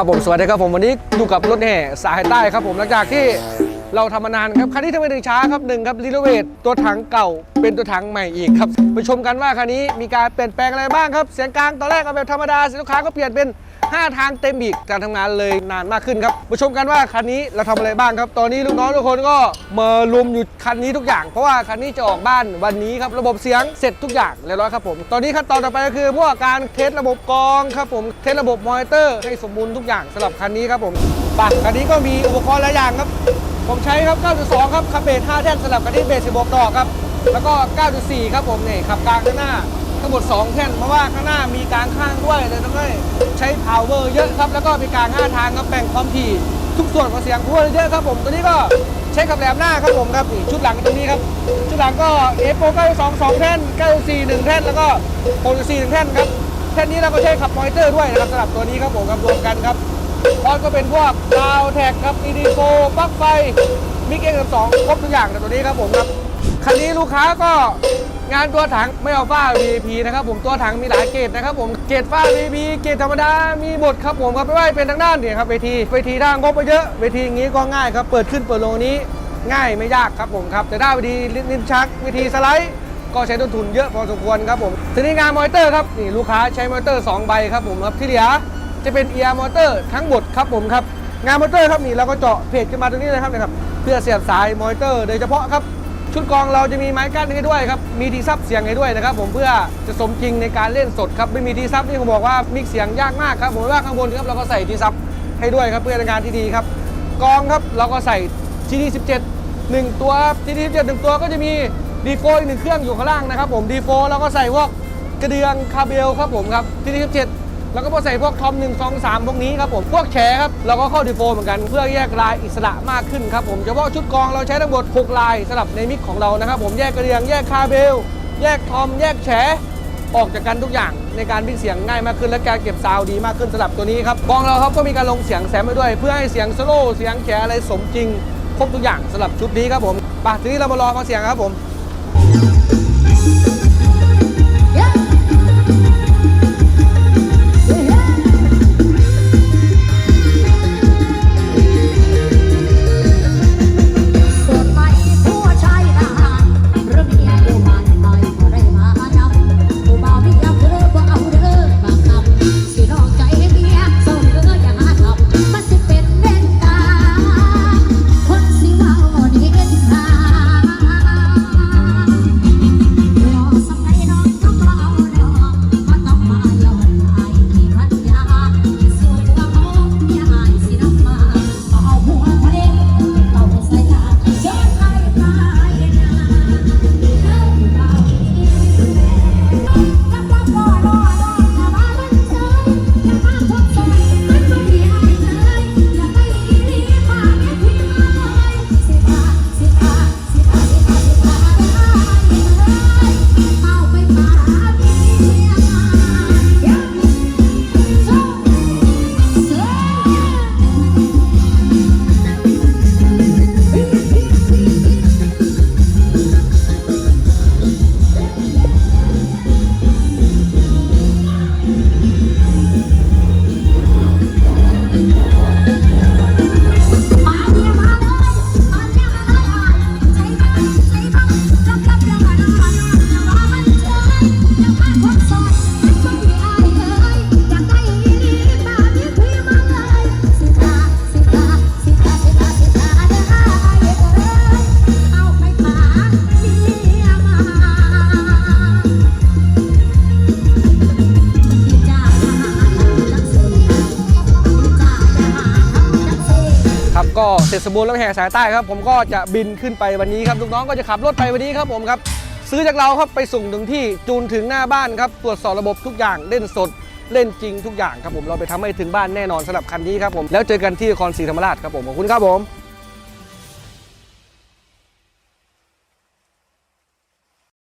ครับผมสวัสดีครับผมวันนี้อยู่กับรถแห่สายใต้ครับผมหลังจากที่เราทำมานานครับคันนี้ทำไมถึงช้าครับหนึ่งครับรีโนเวทตัวถังเก่าเป็นตัวถังใหม่อีกครับไปชมกันว่าคันนี้มีการเปลี่ยนแปลงอะไรบ้างครับเสียงกลางตอนแรกเอาแบบธรรมดาเสียงลูกค้าก็เปลี่ยนเป็น 5 ทางเต็มอีกการทำงานเลยนานมากขึ้นครับไปชมกันว่าคันนี้เราทำอะไรบ้างครับ ตอนนี้ลูกน้องทุกคนก็มารวมอยู่คันนี้ทุกอย่าง เพราะว่าคันนี้จะออกบ้านวันนี้ครับระบบเสียงเสร็จทุกอย่างเรียบร้อยครับผมตอนนี้ขั้นตอนต่อไปก็คือพวกการเทสระบบกรองครับผมเทสระบบมอนิเตอร์ให้สมบูรณ์ทุกอย่างสำหรับคันนี้ครับผมปะคันนี้ก็มีอุปกรณ์หลายอย่างครับผมใช้ครับ 9.2 ครับขับเบส5แท่นสลับกันที่เบส16ดอกครับ แล้วก็ 9.4 ครับผมเนี่ยขับกลางข้างหน้า ทั้งหมด 2แท่นเพราะว่าข้างหน้ามีกลางข้างด้วยเลยต้องได้ใช้ power เยอะครับแล้วก็มีกลาง5ทางครับแบ่งความถี่ทุกส่วนของเสียงพูดเยอะครับผมตัวนี้ก็ใช้ขับแหลมหน้าครับผมครับชุดหลังตรงนี้ครับชุดหลังก็ a อ9.2 2แท่น9.4 1แท่นแล้วก็6.4 1แท่นครับแท่นนี้เราก็ใช้ขับมอนิเตอร์ด้วยนะครับสำหรับตัวนี้ครับผมครับรวมกันครับพอดก็เป็นพวกดาวแท็กครับ ED4 ปลั๊กไฟมิกเอ็กซ์สองครบทุกอย่างในตัวนี้ครับผมครับคันนี้ลูกค้าก็ งานตัวถังไม่เอาฝ้า VIP นะครับผมตัวถังมีหลายเกรดนะครับผมเกรดฝ้า VIP เกรดธรรมดามีหมดครับผมครับไม่ว่าเป็นทางด้านเนี่ยครับเวทีเวทีทางงบไปเยอะเวทีอย่างนี้ก็ง่ายครับเปิดขึ้นเปิดลงอันนี้ง่ายไม่ยากครับผมครับแต่ถ้าเวทีลิ้นชักเวทีสไลด์ก็ใช้ต้นทุนเยอะพอสมควรครับผมทีนี้งานมอนิเตอร์ครับนี่ลูกค้าใช้มอนิเตอร์ 2 ใบครับผมครับที่เหลือจะเป็นเอียร์มอเตอร์ทั้งหมดครับผมครับงานมอเตอร์ครับนี่เราก็เจาะเพจขึ้นมาตรงนี้เลยครับนะครับเพื่อเสียบสายมอนิเตอร์โดยเฉพาะครับ ชุดกองเราจะมีไม้กั้นให้ด้วยครับ มีที่ซับเสียงให้ด้วยนะครับ ผมเพื่อจะสมจริงในการเล่นสดครับ ไม่มีที่ซับนี่ผมบอกว่ามิกเสียงยากมากครับ ผมว่าข้างบนครับเราก็ใส่ที่ซับให้ด้วยครับเพื่อในการที่ดีครับ กองครับเราก็ใส่ GD17 หนึ่งตัวครับ GD17 หนึ่งตัวก็จะมีดีโฟอีกหนึ่งเครื่องอยู่ข้างล่างนะครับผมดีโฟเราก็ใส่พวกกระเดืองคาเบลครับผมครับ GD17 แล้วก็พอใส่พวกทอม1 2 3พวกนี้ครับผมพวกแฉครับเราก็เข้าดีโฟเหมือนกันเพื่อแยกลายอิสระมากขึ้นครับผมเฉพาะชุดกองเราใช้ทั้งหมด6ลายสำหรับในมิกของเรานะครับผมแยกกระเดืองแยกคาเบล แยกทอม แยกแฉออกจากกันทุกอย่างในการมิกเสียงง่ายมากขึ้นและการเก็บซาวด์ดีมากขึ้นสำหรับตัวนี้ครับกองเราครับก็มีการลงเสียงแซมไปด้วย เพื่อให้เสียงสโลว์เสียงแขอะไรสมจริงครบทุกอย่างสำหรับชุดนี้ครับผมไปทีนี้เรามาลองฟังเสียงครับผมส่ เสร็จสมบูรณ์แล้วแห่สายใต้ครับ ผมก็จะบินขึ้นไปวันนี้ครับลูกน้องก็จะขับรถไปวันนี้ครับผมครับซื้อจากเราครับไปส่งถึงที่จูนถึงหน้าบ้านครับตรวจสอบระบบทุกอย่างเล่นสดเล่นจริงทุกอย่างครับผมเราไปทำให้ถึงบ้านแน่นอนสำหรับคันนี้ครับผมแล้วเจอกันที่นครศรีธรรมราชครับผมขอบคุณครับผม